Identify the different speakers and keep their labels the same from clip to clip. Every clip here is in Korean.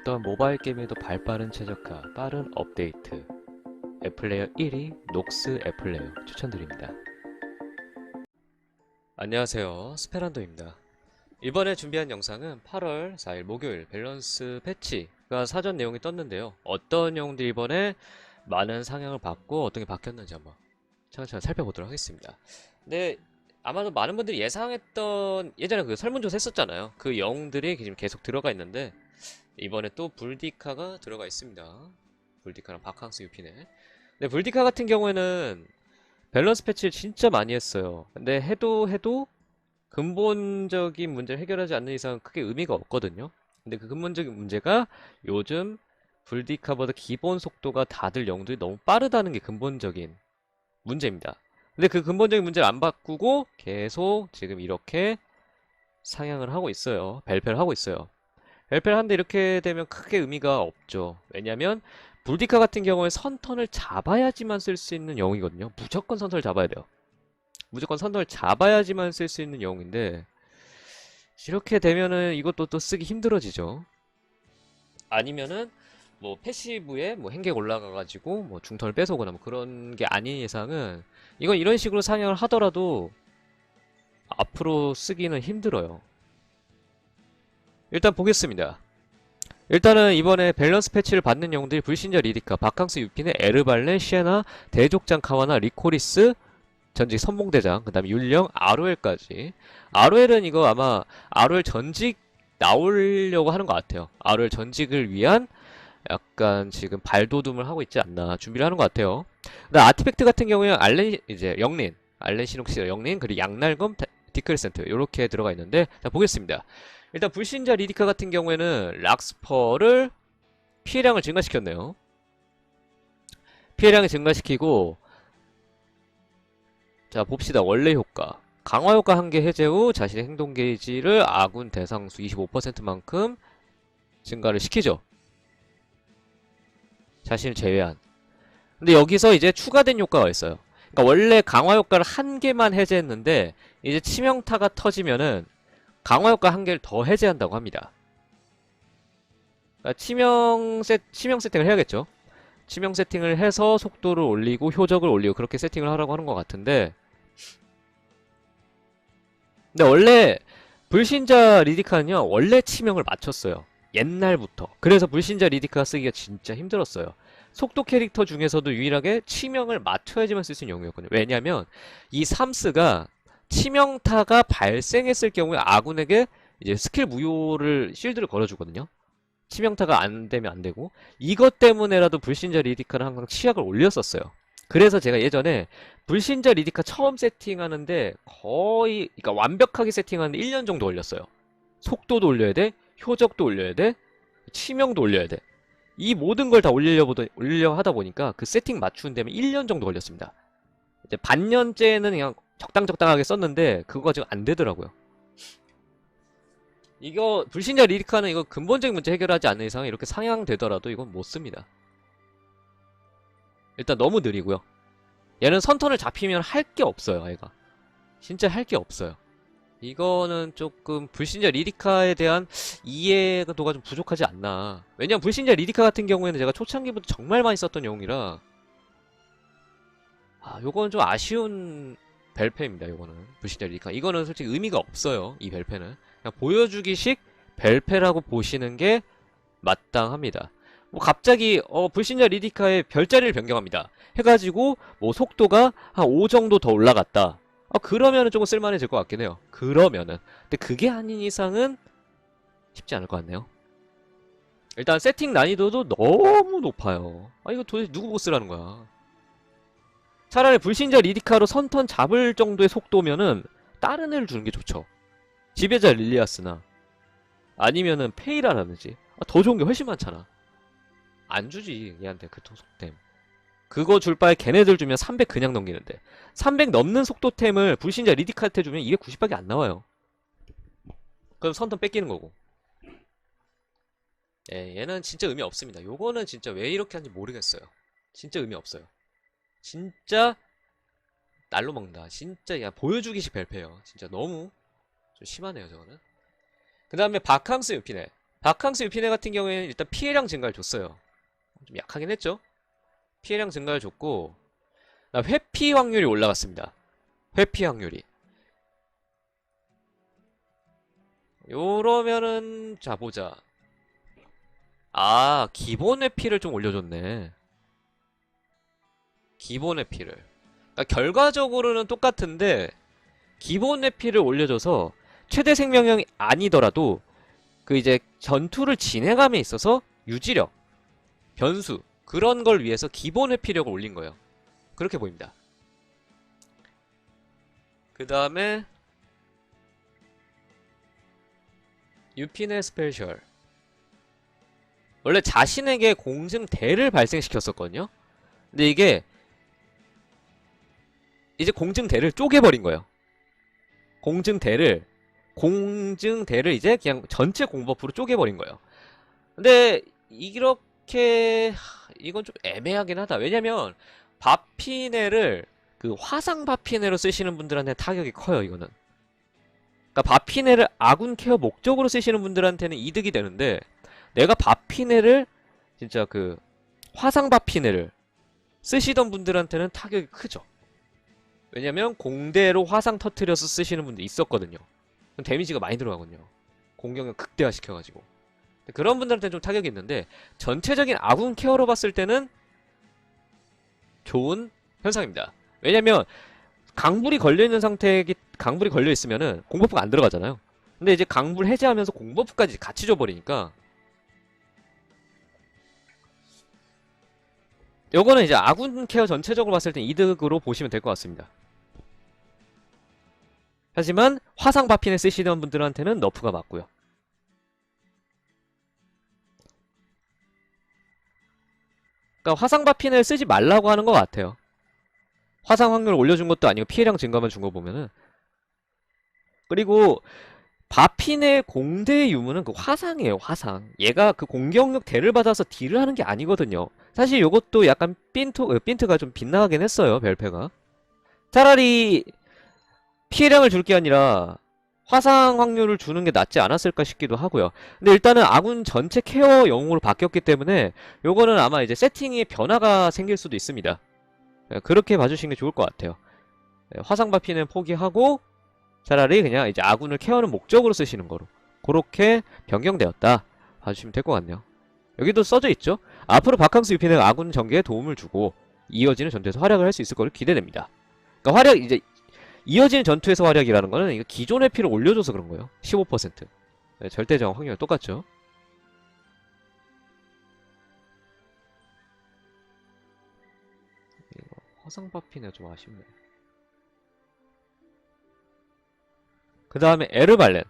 Speaker 1: 어떤 모바일 게임에도 발빠른 최적화, 빠른 업데이트. 애플레이어 1위 녹스 애플레이어 추천드립니다. 안녕하세요. 스페란도입니다. 이번에 준비한 영상은 8월 4일 목요일 밸런스 패치가 사전 내용이 떴는데요. 어떤 내용들이 이번에 많은 상향을 받고 어떤 게 바뀌었는지 한번 차근차근 살펴보도록 하겠습니다. 근데 아마도 많은 분들이 예상했던 예전에 그 설문조사 했었잖아요. 그 영웅들이 지금 계속 들어가 있는데 이번에 또 불디카가 들어가 있습니다. 불디카랑 바캉스 유피네. 근데 불디카 같은 경우에는 밸런스 패치를 진짜 많이 했어요. 근데 해도 해도 근본적인 문제를 해결하지 않는 이상 크게 의미가 없거든요. 근데 그 근본적인 문제가 요즘 불디카보다 기본 속도가 다들 영웅들이 너무 빠르다는 게 근본적인 문제입니다. 근데 그 근본적인 문제를 안 바꾸고 계속 지금 이렇게 상향을 하고 있어요. 벨페를 하고 있어요. 벨페를 하는데 이렇게 되면 크게 의미가 없죠. 왜냐면 불디카 같은 경우에 선턴을 잡아야지만 쓸 수 있는 영웅이거든요. 무조건 선턴을 잡아야 돼요. 무조건 선턴을 잡아야지만 쓸 수 있는 영웅인데 이렇게 되면은 이것도 또 쓰기 힘들어지죠. 아니면은 뭐 패시브에 뭐 행객 올라가가지고 뭐 중턴을 뺏어오거나 뭐 그런 게 아닌 이상은 이건 이런 식으로 상향을 하더라도 앞으로 쓰기는 힘들어요. 일단 보겠습니다. 일단은 이번에 밸런스 패치를 받는 영웅들이 불신자 리디카, 바캉스 유피네, 에르발레, 시에나, 대족장 카와나, 리코리스, 전직 선봉대장, 그 다음에 율령, 아로엘까지. 아로엘은 이거 아마 아로엘 전직 나오려고 하는 것 같아요. 아로엘 전직을 위한 약간 지금 발돋움을 하고 있지 않나 준비를 하는 것 같아요. 근데 아티팩트 같은 경우에는 알렌 이제 영린, 알렌 시녹시가 영린 그리고 양날검, 타- 디크리센트 이렇게 들어가 있는데 자 보겠습니다. 일단 불신자 리디카 같은 경우에는 락스퍼를 피해량을 증가시켰네요. 피해량을 증가시키고 자 봅시다 원래 효과 강화 효과 한 개 해제 후 자신의 행동 게이지를 아군 대상수 25%만큼 증가를 시키죠. 자신을 제외한. 근데 여기서 이제 추가된 효과가 있어요. 그러니까 원래 강화 효과를 한 개만 해제했는데 이제 치명타가 터지면은 강화 효과 한 개를 더 해제한다고 합니다. 그러니까 치명 세 치명 세팅을 해야겠죠. 치명 세팅을 해서 속도를 올리고 효적을 올리고 그렇게 세팅을 하라고 하는 것 같은데. 근데 원래 불신자 리디카는요 원래 치명을 맞췄어요. 옛날부터. 그래서 불신자 리디카 쓰기가 진짜 힘들었어요. 속도 캐릭터 중에서도 유일하게 치명을 맞춰야지만 쓸 수 있는 영웅이었거든요. 왜냐면 이 삼스가 치명타가 발생했을 경우에 아군에게 이제 스킬 무효를 실드를 걸어주거든요 치명타가 안 되면 안 되고 이것 때문에라도 불신자 리디카는 항상 치약을 올렸었어요 그래서 제가 예전에 불신자 리디카 처음 세팅하는데 거의 그러니까 완벽하게 세팅하는데 1년 정도 걸렸어요. 속도도 올려야 돼, 효적도 올려야 돼, 치명도 올려야 돼. 이 모든 걸 다 올리려 보다 올리려 하다 보니까 그 세팅 맞추는 데면 1년 정도 걸렸습니다. 이제 반년째는 그냥 적당 적당하게 썼는데 그거가 지금 안 되더라고요. 이거 불신자 리디카는 이거 근본적인 문제 해결하지 않는 이상 이렇게 상향되더라도 이건 못 씁니다. 일단 너무 느리고요. 얘는 선턴을 잡히면 할 게 없어요, 얘가. 진짜 할 게 없어요. 이거는 조금 불신자 리디카에 대한 이해도가 좀 부족하지 않나. 왜냐면 불신자 리디카 같은 경우에는 제가 초창기부터 정말 많이 썼던 영웅이라 아, 요거는 좀 아쉬운 벨페입니다, 요거는. 불신자 리디카. 이거는 솔직히 의미가 없어요, 이 벨페는. 그냥 보여주기식 벨페라고 보시는 게 마땅합니다. 뭐 갑자기 어 불신자 리디카의 별자리를 변경합니다. 해가지고 뭐 속도가 한 5 정도 더 올라갔다. 아 그러면은 조금 쓸만해질 것 같긴 해요. 그러면은 근데 그게 아닌 이상은 쉽지 않을 것 같네요. 일단 세팅 난이도도 너무 높아요. 아 이거 도대체 누구 보스라는 거야? 차라리 불신자 리디카로 선턴 잡을 정도의 속도면은 다른 애를 주는 게 좋죠. 지배자 릴리아스나 아니면은 페이라라든지. 아, 더 좋은 게 훨씬 많잖아. 안 주지 얘한테 그 속템. 그거 줄 바에 걔네들 주면 300 그냥 넘기는데. 300 넘는 속도템을 불신자 리디카한테 주면 290밖에 안 나와요. 그럼 선턴 뺏기는 거고. 예, 얘는 진짜 의미 없습니다. 요거는 진짜 왜 이렇게 하는지 모르겠어요. 진짜 의미 없어요 진짜 날로 먹는다 진짜 야 보여주기식 벨페예요 진짜 너무 좀 심하네요 저거는 그 다음에 바캉스 유피네 바캉스 유피네 같은 경우에는 일단 피해량 증가를 줬어요. 좀 약하긴 했죠. 피해량 증가를 줬고 나 회피 확률이 올라갔습니다. 회피 확률이. 요러면은 자 보자. 아 기본 회피를 좀 올려줬네. 기본 회피를. 그러니까 결과적으로는 똑같은데 기본 회피를 올려줘서 최대 생명력이 아니더라도 그 이제 전투를 진행함에 있어서 유지력, 변수 그런 걸 위해서 기본 회피력을 올린 거예요. 그렇게 보입니다. 그 다음에 유피네 스페셜 원래 자신에게 공증대를 발생시켰었거든요. 근데 이게 이제 공증대를 쪼개버린 거예요. 공증대를 공증대를 이제 그냥 전체 공버프로 쪼개버린 거예요. 근데 이렇게 하, 이건 좀 애매하긴 하다. 왜냐면 바피네를 그 화상 바피네로 쓰시는 분들한테 타격이 커요. 이거는. 그러니까 바피네를 아군 케어 목적으로 쓰시는 분들한테는 이득이 되는데 내가 바피네를 진짜 그 화상 바피네를 쓰시던 분들한테는 타격이 크죠. 왜냐면 공대로 화상 터트려서 쓰시는 분도 있었거든요. 그럼 데미지가 많이 들어가거든요. 공격력 극대화 시켜가지고. 그런 분들한테는 좀 타격이 있는데 전체적인 아군 케어로 봤을 때는 좋은 현상입니다. 왜냐면 강불이 걸려있는 상태에 강불이 걸려있으면은 공버프가 안 들어가잖아요. 근데 이제 강불 해제하면서 공버프까지 같이 줘버리니까 요거는 이제 아군 케어 전체적으로 봤을 때 이득으로 보시면 될 것 같습니다. 하지만 화상 바핀을 쓰시던 분들한테는 너프가 맞고요. 그러니까 화상 바핀을 쓰지 말라고 하는 것 같아요. 화상 확률 올려준 것도 아니고 피해량 증가만 준 거 보면은 그리고 바핀의 공대 유무는 그 화상이에요 화상 얘가 그 공격력 대를 받아서 딜을 하는 게 아니거든요 사실 요것도 약간 핀트, 어, 핀트가 좀 빗나가긴 했어요 별패가 차라리 피해량을 줄 게 아니라 화상 확률을 주는 게 낫지 않았을까 싶기도 하고요. 근데 일단은 아군 전체 케어 영웅으로 바뀌었기 때문에 요거는 아마 이제 세팅에 변화가 생길 수도 있습니다. 예, 그렇게 봐주시는 게 좋을 것 같아요. 예, 화상 바피는 포기하고 차라리 그냥 이제 아군을 케어하는 목적으로 쓰시는 거로 그렇게 변경되었다 봐주시면 될 것 같네요. 여기도 써져 있죠? 앞으로 바캉스 유피는 아군 전개에 도움을 주고 이어지는 전투에서 활약을 할 수 있을 거를 기대됩니다. 그러니까 활약 이제 이어지는 전투에서 활약이라는 거는 기존의 피를 올려줘서 그런 거예요 15% 네, 절대적 확률 똑같죠 이거 화상 바피네 좀 아쉽네 그 다음에 에르발렌.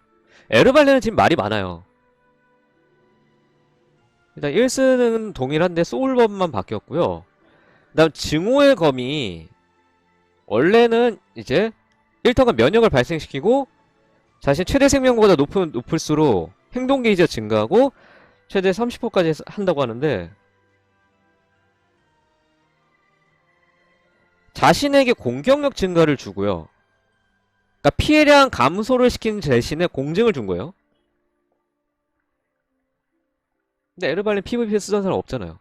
Speaker 1: 에르발렌은 지금 말이 많아요. 일단 1승은 동일한데 소울법만 바뀌었고요. 그 다음 증오의 검이 원래는 이제 1턴간 면역을 발생시키고 자신 최대 생명보다 높은, 높을수록 행동 게이지가 증가하고 최대 30%까지 한다고 하는데 자신에게 공격력 증가를 주고요. 그러니까 피해량 감소를 시킨 대신에 공증을 준 거예요. 근데 에르발린 PVP 쓰던 사람 없잖아요.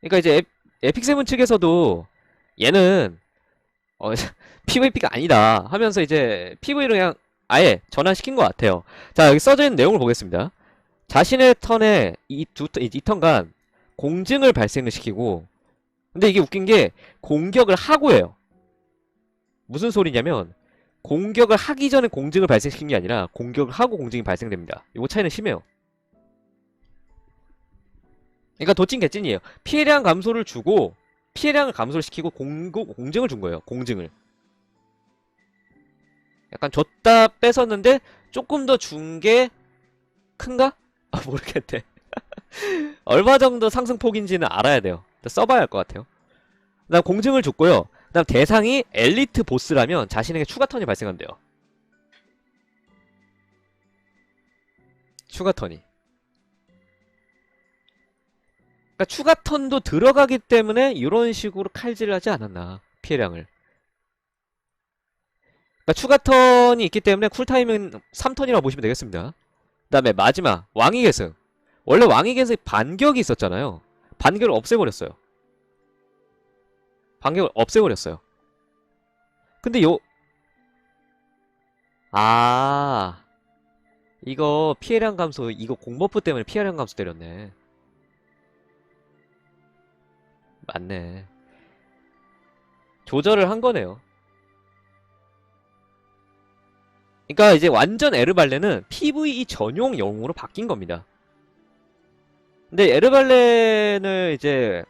Speaker 1: 그러니까 이제 에, 픽 세븐 측에서도 얘는 어, PVP가 아니다 하면서 이제 PV로 그냥 아예 전환시킨 것 같아요. 자 여기 써져 있는 내용을 보겠습니다. 자신의 턴에 이두 이 턴간 공증을 발생을 시키고 근데 이게 웃긴 게 공격을 하고 해요. 무슨 소리냐면 공격을 하기 전에 공증을 발생시킨 게 아니라 공격을 하고 공증이 발생됩니다. 이거 차이는 심해요. 그러니까 도찐 개찐이에요. 피해량 감소를 주고 피해량을 감소를 시키고 공고, 공증을 준 거예요. 공증을. 약간 줬다 뺏었는데 조금 더 준 게 큰가? 아 모르겠대. 얼마 정도 상승폭인지는 알아야 돼요. 써봐야 할 것 같아요. 그 다음 공증을 줬고요. 그 다음 대상이 엘리트 보스라면 자신에게 추가 턴이 발생한대요. 추가 턴이. 그러니까 추가 턴도 들어가기 때문에 이런 식으로 칼질을 하지 않았나. 피해량을. 그러니까 추가 턴이 있기 때문에 쿨타임은 3턴이라고 보시면 되겠습니다. 그 다음에 마지막 왕위 계승. 원래 왕위 계승 반격이 있었잖아요. 반격을 없애버렸어요. 반격을 없애버렸어요. 근데 요 아, 이거 피해량 감소, 이거 공버프 때문에 피해량 감소 때렸네. 맞네. 조절을 한 거네요. 그러니까 이제 완전 에르발레는 PVE 전용 영웅으로 바뀐 겁니다. 근데 에르발레는 이제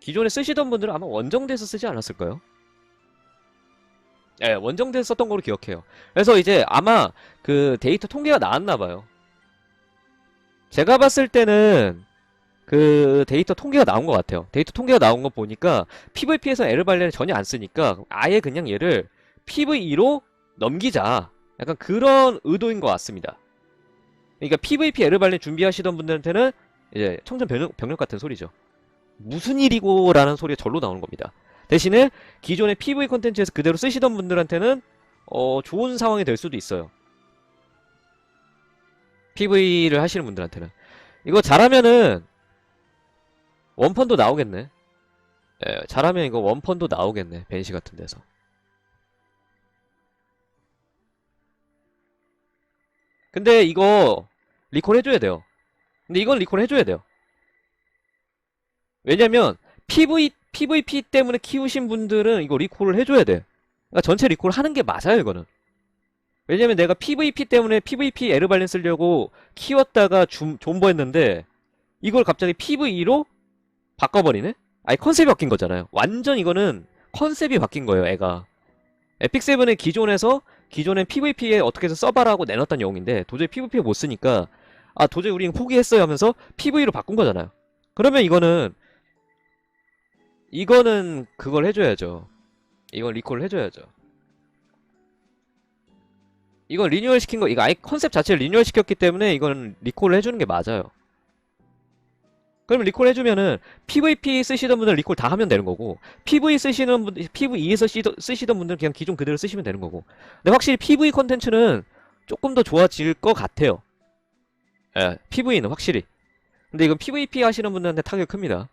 Speaker 1: 기존에 쓰시던 분들은 아마 원정대에서 쓰지 않았을까요? 예, 원정대에서 썼던 걸로 기억해요. 그래서 이제 아마 그 데이터 통계가 나왔나 봐요. 제가 봤을 때는 그 데이터 통계가 나온 것 같아요. 데이터 통계가 나온 거 보니까 PVP에서 에르발레를 전혀 안 쓰니까 아예 그냥 얘를 PVE로 넘기자. 약간 그런 의도인 것 같습니다. 그러니까 PVP 에르발레 준비하시던 분들한테는 이제 청전 병력, 병력 같은 소리죠. 무슨 일이고 라는 소리가 절로 나오는 겁니다. 대신에 기존의 PV 콘텐츠에서 그대로 쓰시던 분들한테는 어, 좋은 상황이 될 수도 있어요. PV를 하시는 분들한테는. 이거 잘하면은 원펀도 나오겠네. 예, 잘하면 이거 원펀도 나오겠네. 벤시 같은 데서. 근데 이거 리콜 해줘야 돼요. 근데 이건 리콜 해줘야 돼요. 왜냐면 PV, PVP 때문에 키우신 분들은 이거 리콜을 해줘야 돼. 그러니까 전체 리콜 하는 게 맞아요, 이거는. 왜냐면 내가 PVP 때문에 PVP 에르발린 쓰려고 키웠다가 좀, 존버했는데 이걸 갑자기 PVE로 바꿔버리네? 아니 컨셉이 바뀐 거잖아요. 완전 이거는 컨셉이 바뀐 거예요, 애가. 에픽7은 기존에서 기존엔 PVP에 어떻게 해서 써봐라고 내놨던 영웅인데 도저히 PVP에 못 쓰니까 아 도저히 우리는 포기했어요 하면서 PV로 바꾼 거잖아요. 그러면 이거는 이거는 그걸 해줘야죠. 이건 리콜을 해줘야죠. 이건 리뉴얼 시킨 거, 이거 아예 컨셉 자체를 리뉴얼 시켰기 때문에 이건 리콜을 해주는 게 맞아요. 그러면 리콜 해주면은 PVP 쓰시던 분들 리콜 다 하면 되는 거고 PV 쓰시는 분, PVE에서 쓰시던 분들 그냥 기존 그대로 쓰시면 되는 거고 근데 확실히 PV 컨텐츠는 조금 더 좋아질 것 같아요. 예, PV는 확실히. 근데 이건 PVP 하시는 분들한테 타격이 큽니다.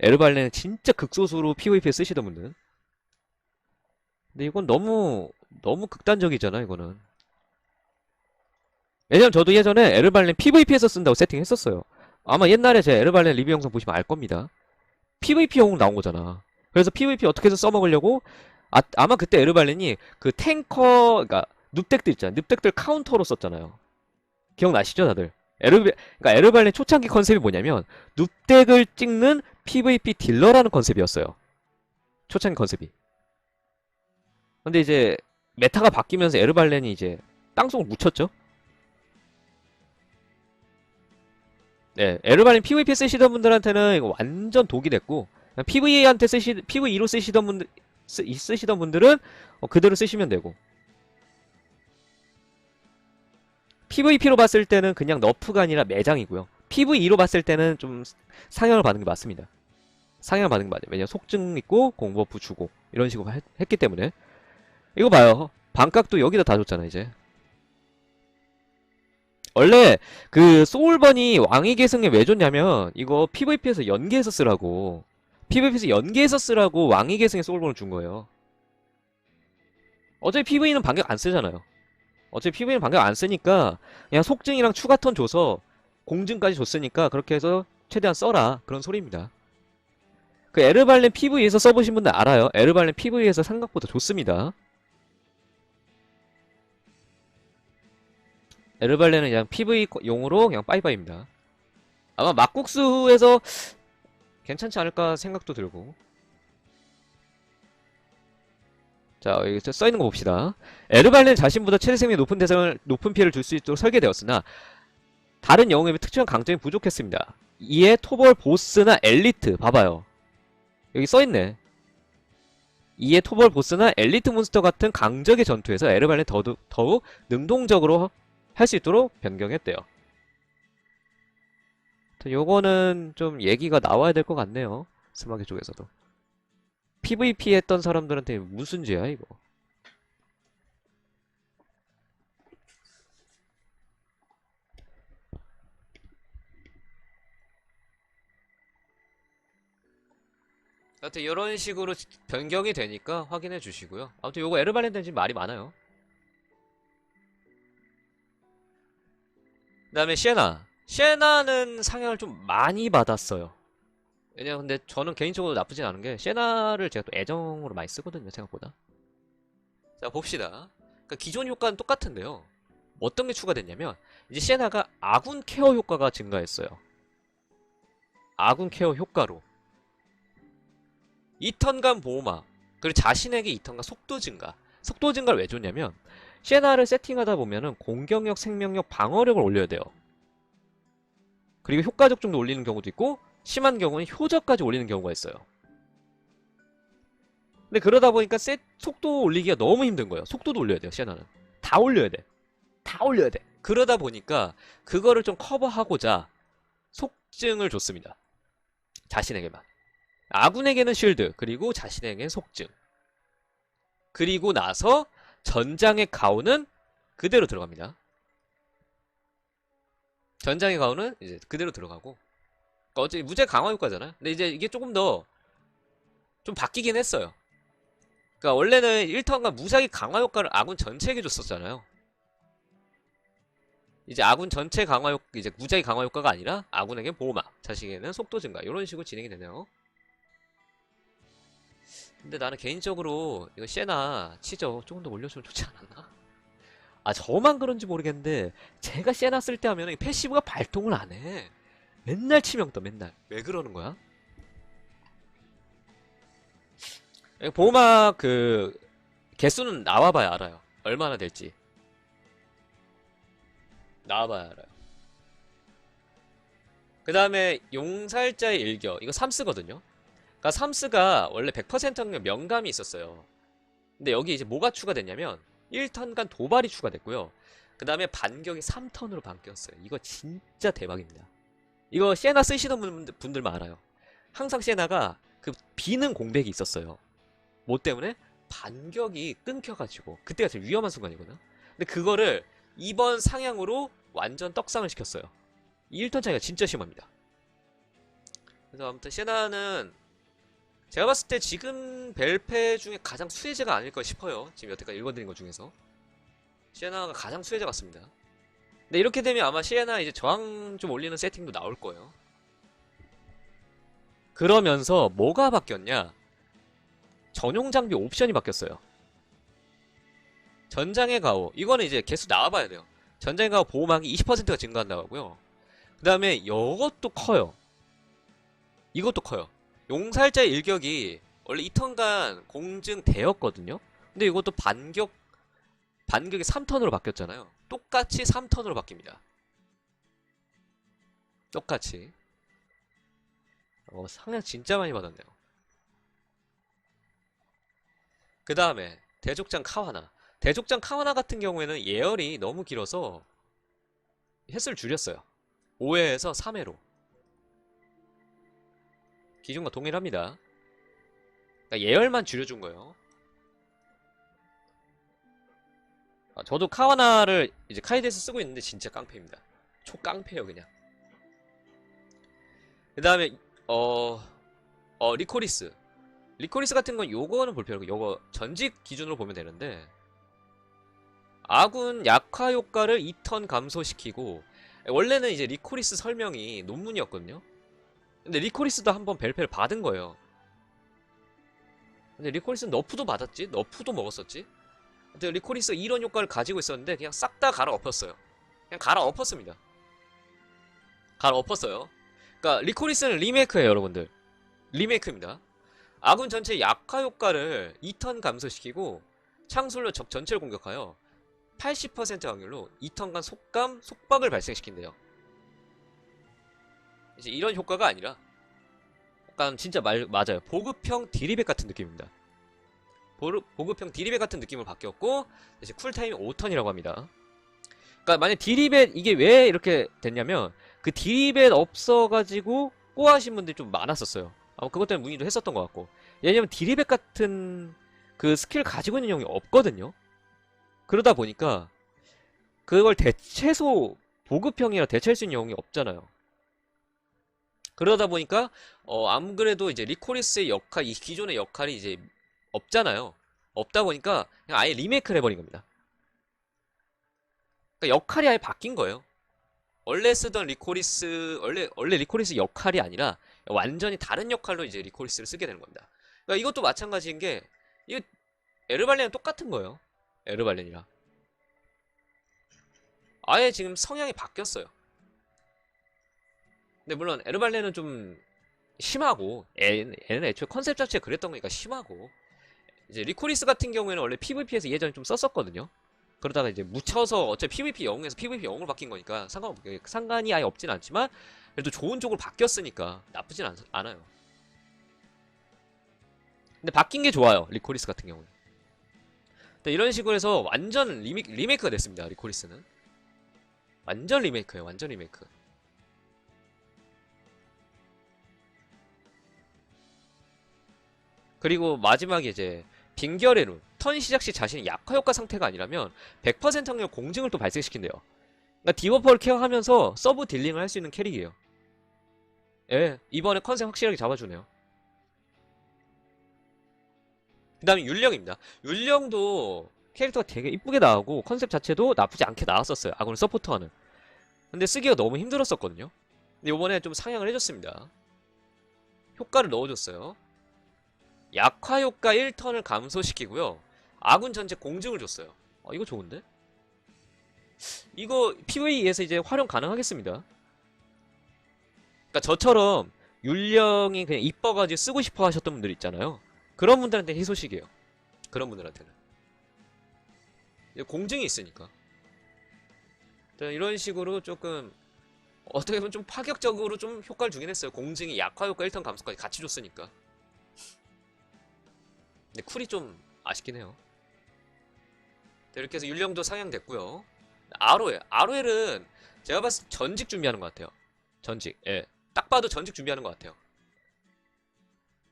Speaker 1: 에르발레는 진짜 극소수로 PVP 쓰시던 분들. 근데 이건 너무 너무 극단적이잖아 이거는. 왜냐면 저도 예전에 에르발렌 PVP에서 쓴다고 세팅했었어요. 아마 옛날에 제 에르발렌 리뷰 영상 보시면 알 겁니다. PVP 영웅 나온 거잖아. 그래서 PVP 어떻게 해서 써먹으려고 아, 아마 그때 에르발렌이 그 탱커 그러니까 눕덱들 있잖아. 눕덱들 카운터로 썼잖아요. 기억나시죠 다들? 에르 그러니까 에르발렌 초창기 컨셉이 뭐냐면 눕덱을 찍는 PVP 딜러라는 컨셉이었어요. 초창기 컨셉이. 근데 이제 메타가 바뀌면서 에르발렌이 이제 땅속을 묻혔죠. 네, 에르발린 PVP 쓰시던 분들한테는 이거 완전 독이 됐고 PVE한테 쓰시 PVE로 쓰시던 분들 쓰, 쓰시던 분들은 어, 그대로 쓰시면 되고 PVP로 봤을 때는 그냥 너프가 아니라 매장이고요. PVE로 봤을 때는 좀 상향을 받는 게 맞습니다. 상향을 받는 게 맞아요. 왜냐면 속증 있고 공버프 주고 이런 식으로 했, 했기 때문에 이거 봐요. 반각도 여기다 다 줬잖아 이제. 원래 그 소울번이 왕위 계승에 왜 줬냐면 이거 PVP에서 연계해서 쓰라고 PVP에서 연계해서 쓰라고 왕위 계승에 소울번을 준 거예요. 어차피 PV는 반격 안 쓰잖아요. 어차피 PV는 반격 안 쓰니까 그냥 속증이랑 추가 턴 줘서 공증까지 줬으니까 그렇게 해서 최대한 써라 그런 소리입니다. 그 에르발렌 PV에서 써보신 분들 알아요. 에르발렌 PV에서 생각보다 좋습니다. 에르발레는 그냥 PV 용으로 그냥 빠이빠이입니다. 아마 막국수에서 괜찮지 않을까 생각도 들고. 자, 여기 써있는 거 봅시다. 에르발레는 자신보다 최대 생명이 높은 대상을 높은 피해를 줄 수 있도록 설계되었으나 다른 영웅에 비해 특정한 강점이 부족했습니다. 이에 토벌 보스나 엘리트 봐봐요. 여기 써있네. 이에 토벌 보스나 엘리트 몬스터 같은 강적의 전투에서 에르발레는 더욱, 더욱 능동적으로 할 수 있도록 변경했대요. 요거는 좀 얘기가 나와야 될 것 같네요. 스마게 쪽에서도. PVP 했던 사람들한테 무슨 죄야 이거. 여튼 이런 식으로 변경이 되니까 확인해 주시고요. 아무튼 요거 에르발렌드는 지금 말이 많아요. 다음에 시에나. 시에나는 상향을 좀 많이 받았어요. 왜냐면 근데 저는 개인적으로 나쁘진 않은 게 시에나를 제가 또 애정으로 많이 쓰거든요, 생각보다. 자, 봅시다. 그러니까 기존 효과는 똑같은데요. 어떤 게 추가됐냐면 이제 시에나가 아군 케어 효과가 증가했어요. 아군 케어 효과로 2턴간 보호막 그리고 자신에게 2턴간 속도 증가 속도 증가를 왜 줬냐면 시에나를 세팅하다 보면은 공격력, 생명력, 방어력을 올려야 돼요. 그리고 효과적 정도 올리는 경우도 있고 심한 경우는 효적까지 올리는 경우가 있어요. 근데 그러다 보니까 세, 속도 올리기가 너무 힘든 거예요. 속도도 올려야 돼요, 시에나는. 다 올려야 돼. 다 올려야 돼. 그러다 보니까 그거를 좀 커버하고자 속증을 줬습니다. 자신에게만. 아군에게는 쉴드, 그리고 자신에게는 속증. 그리고 나서 전장의 가오는 그대로 들어갑니다. 전장의 가오는 이제 그대로 들어가고. 그러니까 어차피 무제 강화 효과잖아요. 근데 이제 이게 조금 더 좀 바뀌긴 했어요. 그러니까 원래는 1턴과 무작위 강화 효과를 아군 전체에게 줬었잖아요. 이제 아군 전체 강화 효 이제 무작위 강화 효과가 아니라 아군에게 보호막, 자신에게는 속도 증가 이런 식으로 진행이 되네요. 근데 나는 개인적으로 이거 시에나 치저 조금 더 올려주면 좋지 않았나? 아 저만 그런지 모르겠는데 제가 시에나 쓸 때 하면 이 패시브가 발동을 안 해. 맨날 치명 떠 맨날. 왜 그러는 거야? 이 보호막 그 개수는 나와봐야 알아요. 얼마나 될지. 나와봐야 알아요. 그 다음에 용살자의 일격 이거 삼스거든요. 그러니까 삼스가 원래 100% 확률 명감이 있었어요. 근데 여기 이제 뭐가 추가됐냐면 1턴간 도발이 추가됐고요. 그 다음에 반격이 3턴으로 바뀌었어요. 이거 진짜 대박입니다. 이거 시에나 쓰시는 분들, 분들 만 알아요. 항상 시에나가 그 비는 공백이 있었어요. 뭐 때문에? 반격이 끊겨가지고 그때가 제일 위험한 순간이거든. 근데 그거를 이번 상향으로 완전 떡상을 시켰어요. 1턴 차이가 진짜 심합니다. 그래서 아무튼 시에나는 제가 봤을 때 지금 벨페 중에 가장 수혜자가 아닐까 싶어요. 지금 여태까지 읽어드린 것 중에서. 시에나가 가장 수혜자 같습니다. 근데 이렇게 되면 아마 시에나 이제 저항 좀 올리는 세팅도 나올 거예요. 그러면서 뭐가 바뀌었냐? 전용 장비 옵션이 바뀌었어요. 전장의 가오. 이거는 이제 개수 나와봐야 돼요. 전장의 가오 보호막이 20%가 증가한다고 하고요. 그 다음에 이것도 커요. 이것도 커요. 용살자의 일격이 원래 2턴간 공증되었거든요. 근데 이것도 반격 반격이 3턴으로 바뀌었잖아요. 똑같이 3턴으로 바뀝니다. 똑같이. 어, 상향 진짜 많이 받았네요. 그 다음에 대족장 카와나. 대족장 카와나 같은 경우에는 예열이 너무 길어서 횟수를 줄였어요. 5회에서 3회로. 기존과 동일합니다. 그러니까 예열만 줄여준 거예요. 아, 저도 카와나를 이제 카이드에서 쓰고 있는데 진짜 깡패입니다. 초깡패요 그냥. 그 다음에 어... 어 리코리스 리코리스 같은 건 요거는 볼 필요 없고 요거 전직 기준으로 보면 되는데 아군 약화 효과를 2턴 감소시키고 원래는 이제 리코리스 설명이 논문이었거든요. 근데 리코리스도 한번 벨페를 받은 거예요. 근데 리코리스는 너프도 받았지? 너프도 먹었었지? 근데 리코리스 이런 효과를 가지고 있었는데 그냥 싹 다 갈아 엎었어요. 그냥 갈아 엎었습니다. 갈아 엎었어요. 그러니까 리코리스는 리메이크예요, 여러분들. 리메이크입니다. 아군 전체 약화 효과를 2턴 감소시키고 창술로 적 전체를 공격하여 80% 확률로 2턴간 속감, 속박을 발생시킨대요. 이제 이런 효과가 아니라 약간 진짜 말, 맞아요. 보급형 디리백 같은 느낌입니다. 보르, 보급형 디리벳 같은 느낌으로 바뀌었고 이제 쿨타임이 5턴이라고 합니다. 그러니까 만약 디리벳 이게 왜 이렇게 됐냐면 그 디리벳 없어가지고 꼬아신 분들이 좀 많았었어요. 아마 그것 때문에 문의도 했었던 것 같고 왜냐면 디리벳 같은 그 스킬 가지고 있는 형이 없거든요. 그러다 보니까 그걸 대체소 보급형이라 대체할 수 있는 형이 없잖아요. 그러다 보니까 어, 안 그래도 이제 리코리스의 역할, 이 기존의 역할이 이제 없잖아요. 없다 보니까 그냥 아예 리메이크를 해버린 겁니다. 그러니까 역할이 아예 바뀐 거예요. 원래 쓰던 리코리스, 원래, 원래 리코리스 역할이 아니라 완전히 다른 역할로 이제 리코리스를 쓰게 되는 겁니다. 그러니까 이것도 마찬가지인 게, 이거 에르발렌은 똑같은 거예요. 에르발렌이랑. 아예 지금 성향이 바뀌었어요. 근데 물론 에르발렌은 좀 심하고 얘는, 얘는 애초에 컨셉 자체가 그랬던 거니까 심하고 이제 리코리스 같은 경우에는 원래 PVP에서 예전에 좀 썼었거든요. 그러다가 이제 묻혀서 어차피 PVP 영웅에서 PVP 영웅으로 바뀐 거니까 상관 상관이 아예 없진 않지만 그래도 좋은 쪽으로 바뀌었으니까 나쁘진 않, 않아요. 근데 바뀐 게 좋아요. 리코리스 같은 경우는. 이런 식으로 해서 완전 리메, 리메이크가 됐습니다. 리코리스는. 완전 리메이크예요. 완전 리메이크. 그리고 마지막에 이제 빙결의 룬. 턴 시작 시 자신이 약화 효과 상태가 아니라면 100% 확률 공증을 또 발생시킨대요. 그러니까 디버퍼를 케어하면서 서브 딜링을 할 수 있는 캐릭이에요. 예, 이번에 컨셉 확실하게 잡아주네요. 그 다음에 율령입니다. 율령도 캐릭터가 되게 이쁘게 나오고 컨셉 자체도 나쁘지 않게 나왔었어요. 아군을 서포터하는. 근데 쓰기가 너무 힘들었었거든요. 근데 이번에 좀 상향을 해줬습니다. 효과를 넣어줬어요. 약화 효과 1턴을 감소시키고요. 아군 전체 공증을 줬어요. 어, 이거 좋은데? 이거 PVE에서 이제 활용 가능하겠습니다. 그러니까 저처럼 율령이 그냥 이뻐가지고 쓰고 싶어 하셨던 분들 있잖아요. 그런 분들한테 희소식이에요. 그런 분들한테는. 공증이 있으니까. 자, 이런 식으로 조금 어떻게 보면 좀 파격적으로 좀 효과를 주긴 했어요. 공증이 약화 효과 1턴 감소까지 같이 줬으니까. 근데 쿨이 좀 아쉽긴 해요. 자, 이렇게 해서 율령도 상향됐고요. 아로엘. 아로엘은 제가 봤을 때 전직 준비하는 것 같아요. 전직. 예. 딱 봐도 전직 준비하는 것 같아요.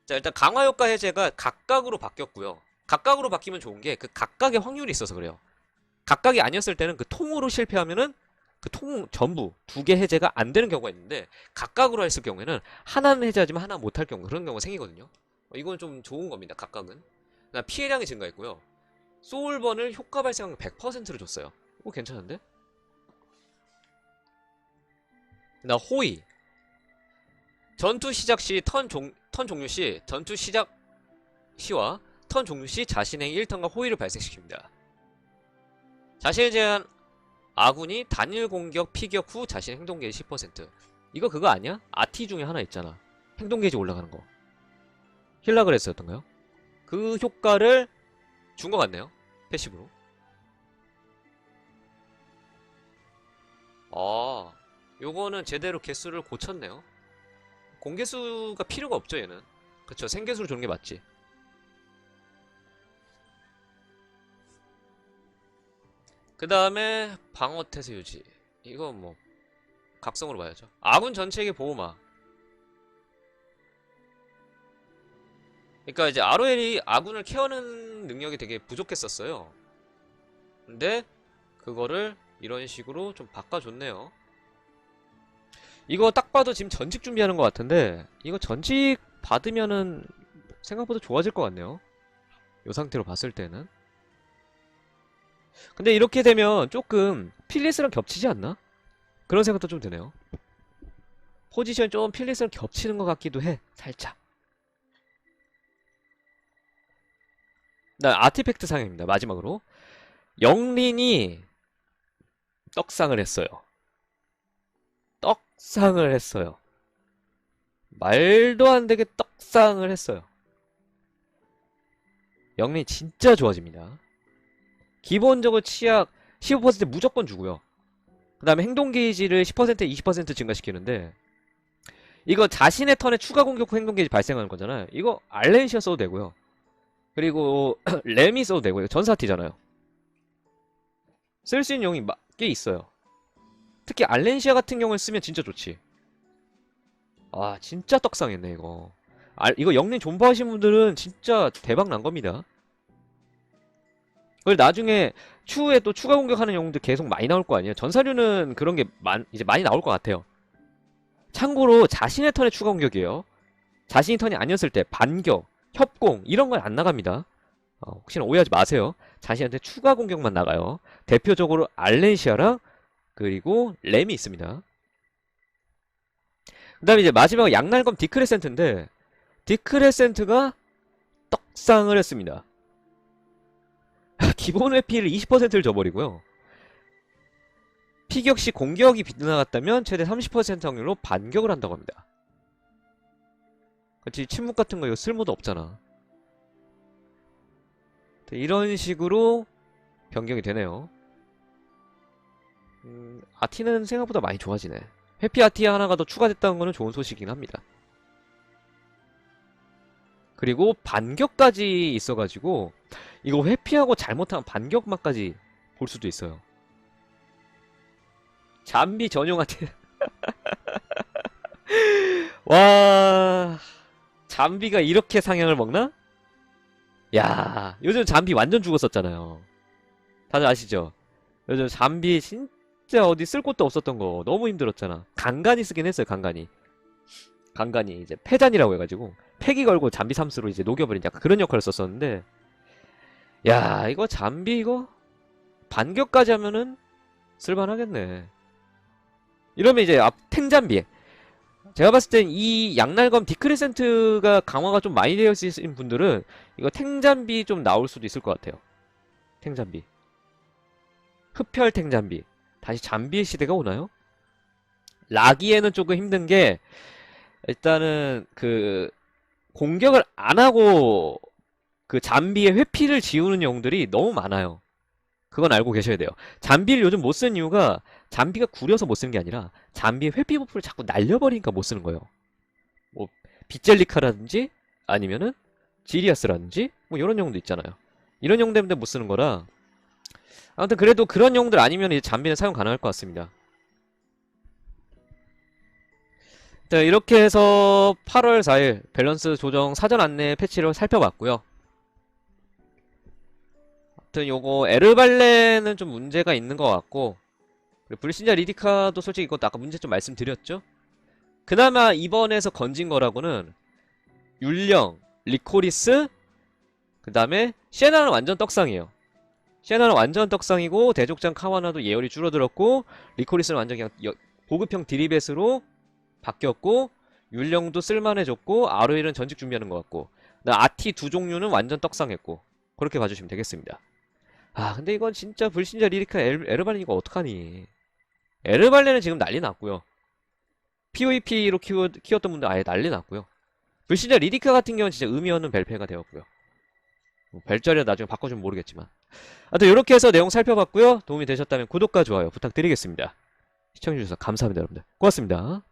Speaker 1: 자, 일단 강화 효과 해제가 각각으로 바뀌었고요. 각각으로 바뀌면 좋은 게 그 각각의 확률이 있어서 그래요. 각각이 아니었을 때는 그 통으로 실패하면은 그 통 전부 두 개 해제가 안 되는 경우가 있는데 각각으로 했을 경우에는 하나는 해제하지만 하나 못할 경우 그런 경우가 생기거든요. 어, 이건 좀 좋은 겁니다. 각각은. 피해량이 증가했고요. 소울번을 효과 발생 100%를 줬어요. 이거 괜찮은데? 나 호의. 전투 시작 시 턴 종, 턴 종료 시 전투 시작 시와 턴 종료 시 자신의 1턴과 호의를 발생시킵니다. 자신을 제한 아군이 단일 공격 피격 후 자신의 행동 게이지 10% 이거 그거 아니야? 아티 중에 하나 있잖아. 행동 게이지 올라가는 거. 힐라그레스였던가요? 그 효과를 준 것 같네요. 패시브로. 아, 요거는 제대로 개수를 고쳤네요. 공개수가 필요가 없죠, 얘는. 그쵸, 생개수로 주는 게 맞지. 그 다음에 방어 태세 유지. 이거 뭐, 각성으로 봐야죠. 아군 전체에게 보호막. 그러니까 이제 아로엘이 아군을 케어하는 능력이 되게 부족했었어요. 근데 그거를 이런 식으로 좀 바꿔줬네요. 이거 딱 봐도 지금 전직 준비하는 것 같은데 이거 전직 받으면은 생각보다 좋아질 것 같네요. 이 상태로 봤을 때는. 근데 이렇게 되면 조금 필리스랑 겹치지 않나? 그런 생각도 좀 드네요. 포지션 좀 필리스랑 겹치는 것 같기도 해. 살짝. 아티팩트 상입니다. 마지막으로 영린이 떡상을 했어요. 떡상을 했어요. 말도 안 되게 떡상을 했어요. 영린이 진짜 좋아집니다. 기본적으로 치약 15% 무조건 주고요. 그 다음에 행동 게이지를 10% 20% 증가시키는데 이거 자신의 턴에 추가 공격 후 행동 게이지 발생하는 거잖아요. 이거 알렌시아 써도 되고요. 그리고 램이 써도 되고요. 전사티잖아요. 쓸 수 있는 용이 마- 꽤 있어요. 특히 알렌시아 같은 경우를 쓰면 진짜 좋지. 아 진짜 떡상했네 이거. 아, 이거 영린 존버 하신 분들은 진짜 대박 난 겁니다. 그리고 나중에 추후에 또 추가 공격하는 영웅들 계속 많이 나올 거 아니에요. 전사류는 그런 게 많, 이제 많이 나올 것 같아요. 참고로 자신의 턴에 추가 공격이에요. 자신이 턴이 아니었을 때 반격, 협공 이런 건 안 나갑니다. 어, 혹시나 오해하지 마세요. 자신한테 추가 공격만 나가요. 대표적으로 알렌시아랑 그리고 램이 있습니다. 그 다음에 이제 마지막 양날검 디크레센트인데 디크레센트가 떡상을 했습니다. 기본 회피를 20%를 줘버리고요. 피격 시 공격이 빗나갔다면 최대 30% 확률로 반격을 한다고 합니다. 그렇지 침묵 같은 거 이거 쓸모도 없잖아. 네, 이런 식으로 변경이 되네요. 음, 아티는 생각보다 많이 좋아지네. 회피 아티 하나가 더 추가됐다는 거는 좋은 소식이긴 합니다. 그리고 반격까지 있어가지고 이거 회피하고 잘못하면 반격만까지 볼 수도 있어요. 잠비 전용 아티 와 잠비가 이렇게 상향을 먹나? 야 요즘 잠비 완전 죽었었잖아요. 다들 아시죠? 요즘 잠비 진짜 어디 쓸 곳도 없었던 거 너무 힘들었잖아. 간간히 쓰긴 했어요, 간간히. 간간히 이제 패잔이라고 해가지고 패기 걸고 잠비 삼수로 이제 녹여버린 약간 그런 역할을 썼었는데 야 이거 잠비 이거 반격까지 하면은 쓸만하겠네. 이러면 이제 앞 탱잠비 제가 봤을 땐 이 양날검 디크리센트가 강화가 좀 많이 되어 있으신 분들은 이거 탱잠비 좀 나올 수도 있을 것 같아요. 탱잠비. 흡혈 탱잠비. 다시 잠비의 시대가 오나요? 라기에는 조금 힘든 게 일단은 그 공격을 안 하고 그 잠비의 회피를 지우는 영웅들이 너무 많아요. 그건 알고 계셔야 돼요. 잠비를 요즘 못 쓰는 이유가 잠비가 구려서 못 쓰는 게 아니라 잠비의 회피 버프를 자꾸 날려버리니까 못 쓰는 거예요. 뭐 빗젤리카라든지 아니면은 지리아스라든지 뭐 이런 영웅도 있잖아요. 이런 영웅 때문에 못 쓰는 거라 아무튼 그래도 그런 영웅들 아니면 이제 잠비는 사용 가능할 것 같습니다. 자, 이렇게 해서 8월 4일 밸런스 조정 사전 안내 패치를 살펴봤고요. 아무튼 요거 에르발레는 좀 문제가 있는 것 같고 그리고 불신자 리디카도 솔직히 이것도 아까 문제 좀 말씀드렸죠? 그나마 이번에서 건진 거라고는 율령, 리코리스, 그 다음에 시에나는 완전 떡상이에요. 시에나는 완전 떡상이고 대족장 카와나도 예열이 줄어들었고 리코리스는 완전 그냥 여- 보급형 드리벳으로 바뀌었고 율령도 쓸만해졌고 아로일은 전직 준비하는 것 같고 아티 두 종류는 완전 떡상했고 그렇게 봐주시면 되겠습니다. 아 근데 이건 진짜 불신자 리리카 엘, 에르발렌 이거 어떡하니 에르발렌은 지금 난리 났고요. PVP로 키워, 키웠던 분들 아예 난리 났고요. 불신자 리리카 같은 경우는 진짜 의미 없는 벨페가 되었고요. 뭐 벨자리를 나중에 바꿔주면 모르겠지만 하여튼 이렇게 해서 내용 살펴봤고요. 도움이 되셨다면 구독과 좋아요 부탁드리겠습니다. 시청해주셔서 감사합니다 여러분들. 고맙습니다.